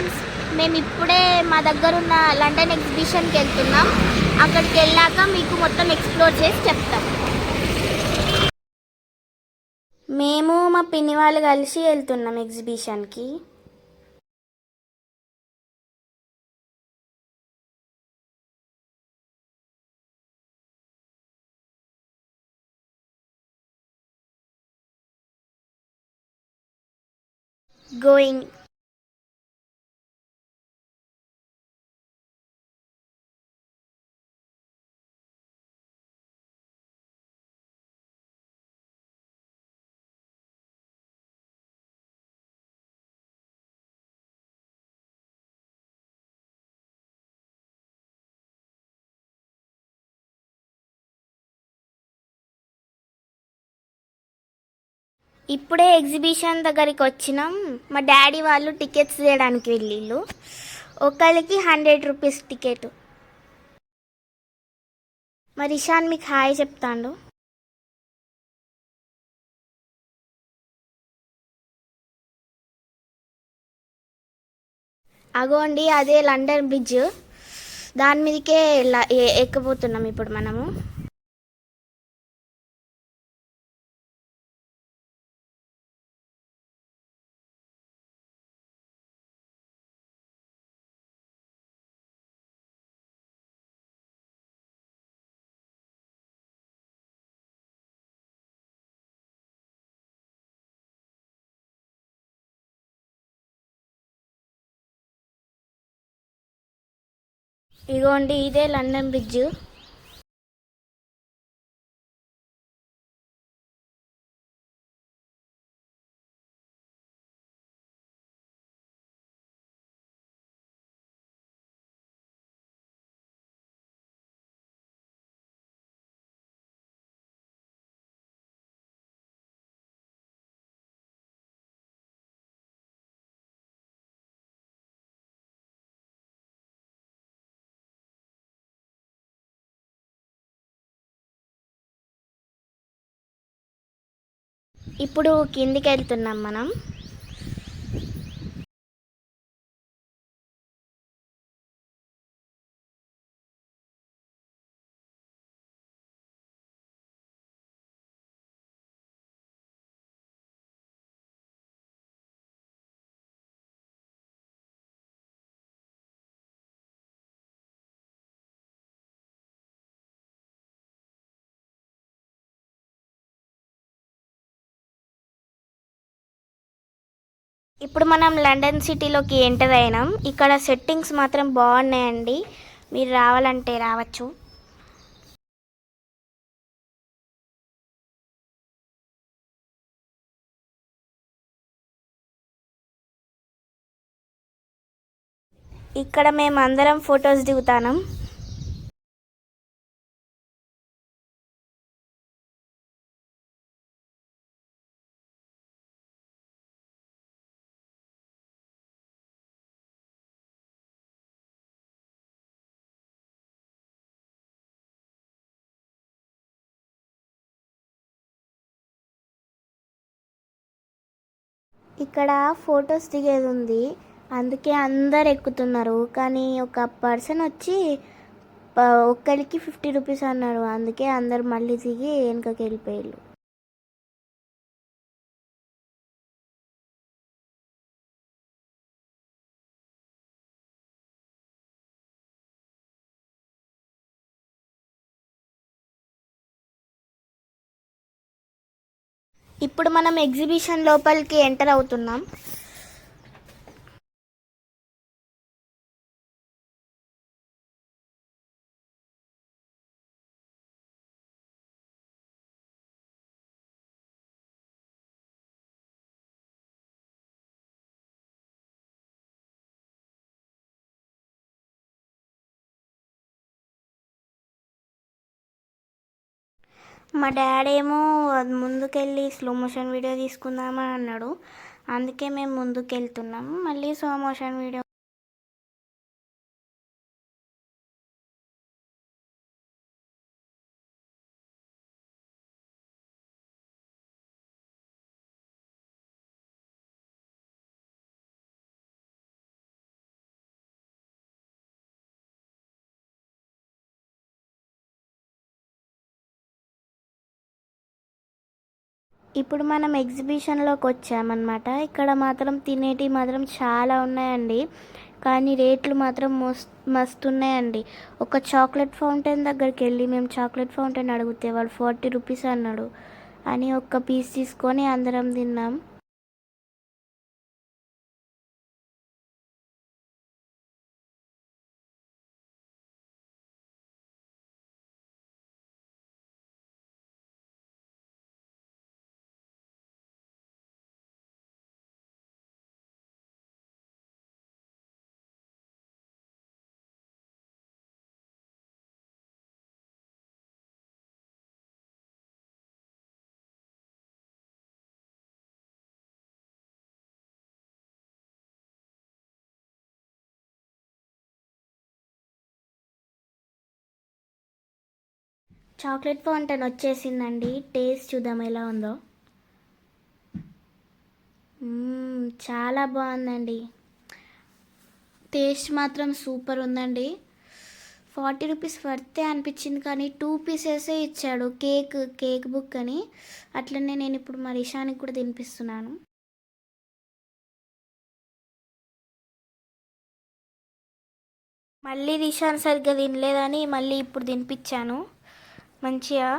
Friends మేము ఇప్పుడే మా దగ్గర ఉన్న లండన్ ఎగ్జిబిషన్కి వెళ్తున్నాం. అక్కడికి వెళ్ళాక మీకు మొత్తం ఎక్స్ప్లోర్ చేసి చెప్తాం. మేము మా పిన్ని వాళ్ళు కలిసి వెళ్తున్నాం ఎగ్జిబిషన్కి. గోయింగ్ ఇప్పుడే ఎగ్జిబిషన్ దగ్గరికి వచ్చినాం. మా డాడీ వాళ్ళు టికెట్స్ తీయడానికి వెళ్ళిళ్ళు. ఒకరికి హండ్రెడ్ రూపీస్ టికెట్. మరి ఇషాన్ మీకు హాయ్ చెప్తాండు. అగోండి అదే లండన్ బ్రిడ్జ్. దాని మీదకే ల- ఎ- ఎక్కబోతున్నాం ఇప్పుడు మనము. ఇగోండి ఇదే లండన్ బ్రిడ్జ్. ఇప్పుడు కిందికి వెళ్తున్నాం మనం. ఇప్పుడు మనం లండన్ సిటీలోకి ఎంటర్ అయినాం. ఇక్కడ సెట్టింగ్స్ మాత్రం బాగున్నాయండి. మీరు రావాలంటే రావచ్చు. ఇక్కడ మేము అందరం ఫొటోస్ దిగుతాం ఇక్కడ ఫొటోస్ దిగేది ఉంది. అందుకే అందరు ఎక్కుతున్నారు. కానీ ఒక పర్సన్ వచ్చి ఒక్కరికి ఫిఫ్టీ రూపీస్ అన్నారు అందుకే అందరు మళ్ళీ దిగి వెనకకి వెళ్ళిపోయారు ఇప్పుడు మనం ఎగ్జిబిషన్ లోపలికి ఎంటర్ అవుతున్నాం. మా డాడీ ఏమో అది ముందుకెళ్ళి స్లో మోషన్ వీడియో తీసుకుందామని అన్నాడు. అందుకే మేము ముందుకెళ్తున్నాం. మళ్ళీ స్లో మోషన్ వీడియో ఇప్పుడు మనం ఎగ్జిబిషన్లోకి వచ్చామన్నమాట. ఇక్కడ మాత్రం తినేటివి మాత్రం చాలా ఉన్నాయండి. కానీ రేట్లు మాత్రం మస్తు మస్తున్నాయండి ఒక చాక్లెట్ ఫౌంటైన్ దగ్గరికి వెళ్ళి మేము చాక్లెట్ ఫౌంటైన్ అడిగితే వాడు ఫార్టీ రూపీస్ అన్నాడు. అని ఒక్క పీస్ తీసుకొని అందరం తిన్నాం. చాక్లెట్ ఫౌంటైన్ వచ్చేసిందండి. టేస్ట్ చూద్దాం ఎలా ఉందో. చాలా బాగుందండి. టేస్ట్ మాత్రం సూపర్ ఉందండి. ఫార్టీ రూపీస్ వర్తే అనిపించింది కానీ టూ పీసెసే ఇచ్చాడు. కేక్ కేక్ బుక్ అని. అట్లనే నేను ఇప్పుడు మా రిషానికి కూడా తినిపిస్తున్నాను. మళ్ళీ రిషాన్ సరిగ్గా తినలేదని మళ్ళీ ఇప్పుడు తినిపించాను. మంచిగా?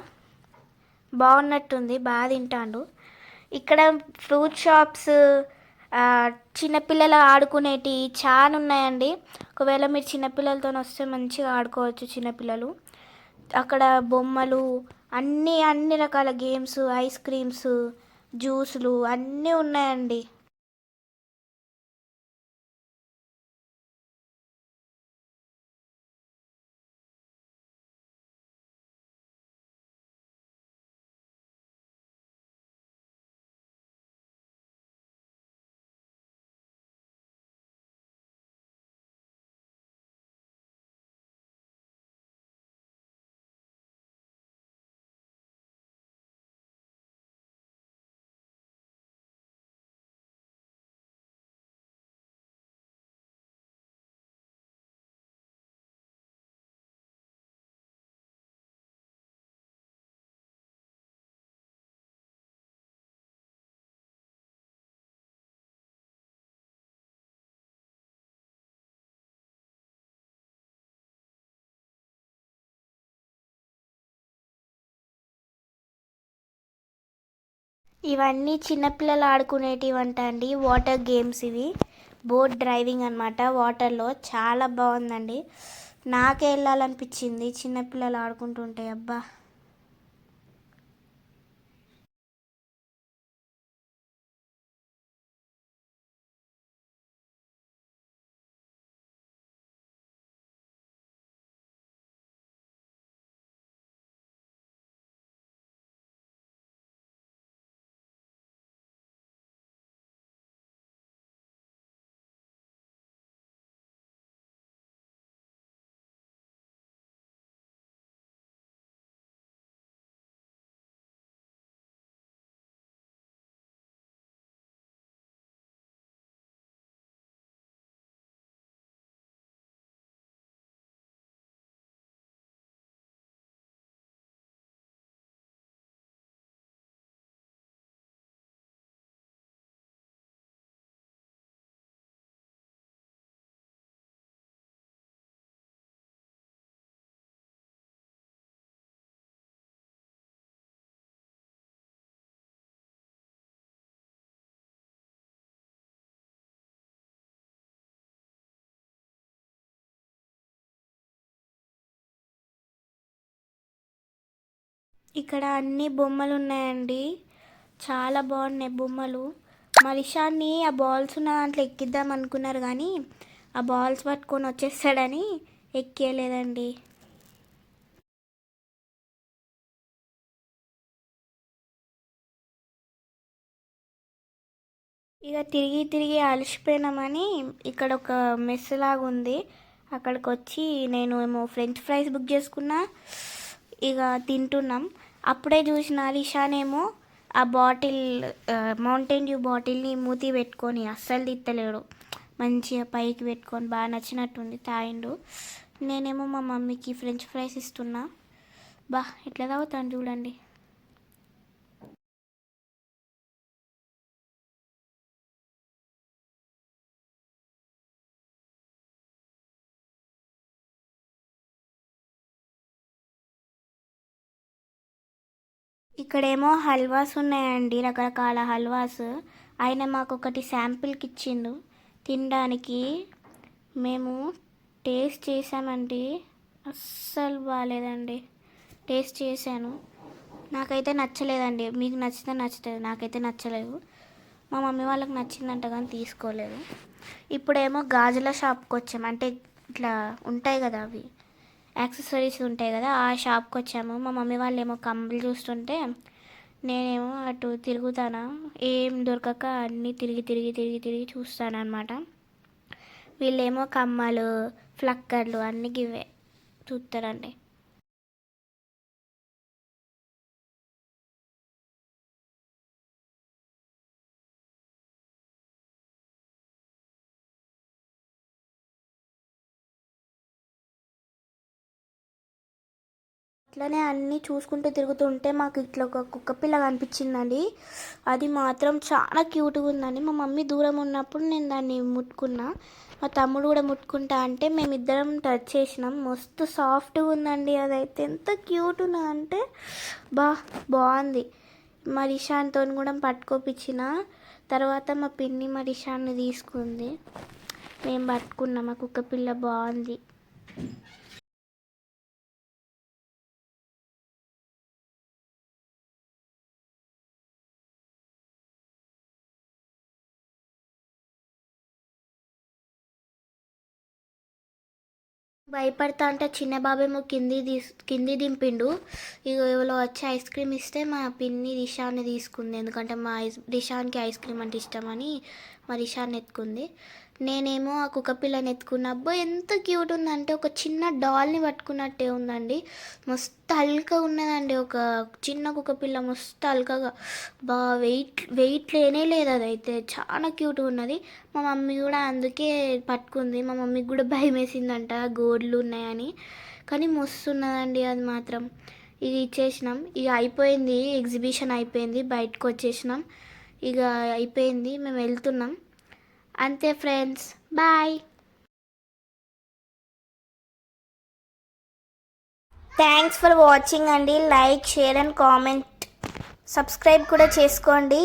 బాగున్నట్టుంది బాగా తింటాడు. ఇక్కడ ఫ్రూట్ షాప్స్ చిన్నపిల్లలు ఆడుకునేటి చాలా ఉన్నాయండి. ఒకవేళ మీరు చిన్నపిల్లలతో వస్తే మంచిగా ఆడుకోవచ్చు చిన్నపిల్లలు అక్కడ బొమ్మలు అన్నీ అన్ని రకాల గేమ్స్ ఐస్ క్రీమ్స్ జ్యూసులు అన్నీ ఉన్నాయండి. ఇవన్నీ చిన్నపిల్లలు ఆడుకునేటివి అంట అండి. వాటర్ గేమ్స్ ఇవి. బోట్ డ్రైవింగ్ అనమాట వాటర్లో చాలా బాగుందండి. నాకే వెళ్ళాలనిపించింది చిన్నపిల్లలు ఆడుకుంటుంటే. అబ్బా! ఇక్కడ అన్ని బొమ్మలు ఉన్నాయండి చాలా బాగున్నాయి బొమ్మలు. మా రిషాన్ని ఆ బాల్స్ ఉన్న దాంట్లో ఎక్కిద్దాం అనుకున్నారు కానీ ఆ బాల్స్ పట్టుకొని వచ్చేస్తాడని ఎక్కేయలేదండి. ఇక తిరిగి తిరిగి అలసిపోయినామని ఇక్కడ ఒక మెస్ లాగా ఉంది. అక్కడికి వచ్చి నేను ఏమో ఫ్రెంచ్ ఫ్రైస్ బుక్ చేసుకున్నా ఇక తింటున్నాం. అప్పుడే చూసిన రిషానేమో ఆ బాటిల్ మౌంటైన్ డ్యూ బాటిల్ని మూతి పెట్టుకొని అస్సలు తిత్తలేడు. మంచిగా పైకి పెట్టుకొని బాగా నచ్చినట్టుంది తాగిండు. నేనేమో మా మమ్మీకి ఫ్రెంచ్ ఫ్రైస్ ఇస్తున్నా. బా ఎట్లా తాగుతాను చూడండి. ఇక్కడేమో హల్వాస్ ఉన్నాయండి రకరకాల హల్వాస్. ఆయన మాకు ఒకటి శాంపిల్కి ఇచ్చిండు తినడానికి మేము టేస్ట్ చేసామండి అస్సలు బాగాలేదండి టేస్ట్ చేశాను. నాకైతే నచ్చలేదండి. మీకు నచ్చితే నచ్చలేదు నాకైతే నచ్చలేదు. మా మమ్మీ వాళ్ళకి నచ్చిందంట కానీ తీసుకోలేదు. ఇప్పుడేమో గాజుల షాప్కి వచ్చాము అంటే ఇట్లా ఉంటాయి కదా అవి. యాక్సెసరీస్ ఉంటాయి కదా ఆ షాప్కి వచ్చాము. మా మమ్మీ వాళ్ళు ఏమో కమ్మలు చూస్తుంటే నేనేమో అటు తిరుగుతానా? ఏం దొరకక అన్నీ తిరిగి తిరిగి తిరిగి తిరిగి చూస్తాను అనమాట వీళ్ళేమో కమ్మలు ఫ్లక్కర్లు అన్నీ ఇవే చూస్తారండి అట్లనే అన్నీ చూసుకుంటూ తిరుగుతుంటే మాకు ఇట్లా ఒక కుక్క పిల్ల కనిపించిందండి. అది మాత్రం చాలా క్యూట్గా ఉందండి. మా మమ్మీ దూరం ఉన్నప్పుడు నేను దాన్ని ముట్టుకున్నా. మా తమ్ముడు కూడా ముట్టుకుంటా అంటే మేమిద్దరం టచ్ చేసినాం. మస్తు సాఫ్ట్గా ఉందండి అదైతే. ఎంత క్యూట్ ఉన్నదంటే బా బాగుంది. మా రిషాన్తో కూడా పట్టుకోపించిన తర్వాత మా పిన్ని మా రిషాన్ని తీసుకుంది. మేము పట్టుకున్నాం. మా కుక్క పిల్ల బాగుంది. భయపడతా అంటే చిన్న బాబేమో కింది తీసు కింది దింపిండు. ఇక ఎవరో వచ్చి ఐస్ క్రీమ్ ఇస్తే మా పిన్ని రిషాన్ని తీసుకుంది. ఎందుకంటే మా ఐస్ రిషాన్కి ఐస్ క్రీమ్ అంటే ఇష్టమని మా రిషాన్ని ఎత్తుకుంది. నేనేమో ఆ కుక్కపిల్లని ఎత్తుకున్న అబ్బో ఎంత క్యూట్ ఉందంటే ఒక చిన్న డాల్ని పట్టుకున్నట్టే ఉందండి. మస్తు అల్కగా ఉన్నదండి ఒక చిన్న కుక్కపిల్ల మస్తు అల్కగా. బా వెయిట్ వెయిట్ లేనే లేదు అదైతే చాలా క్యూట్గా ఉన్నది. మా మమ్మీ కూడా అందుకే పట్టుకుంది మా మమ్మీకి కూడా భయం వేసిందంట గోడ్లు ఉన్నాయని. కానీ మస్తు ఉన్నదండి అది మాత్రం. ఇది ఇచ్చేసినాం ఇక అయిపోయింది ఎగ్జిబిషన్ అయిపోయింది బయటకు వచ్చేసినాం. ఇక అయిపోయింది మేము వెళ్తున్నాం. అంతే friends bye thanks for watching అండి. Like share and comment subscribe కూడా చేసుకోండి.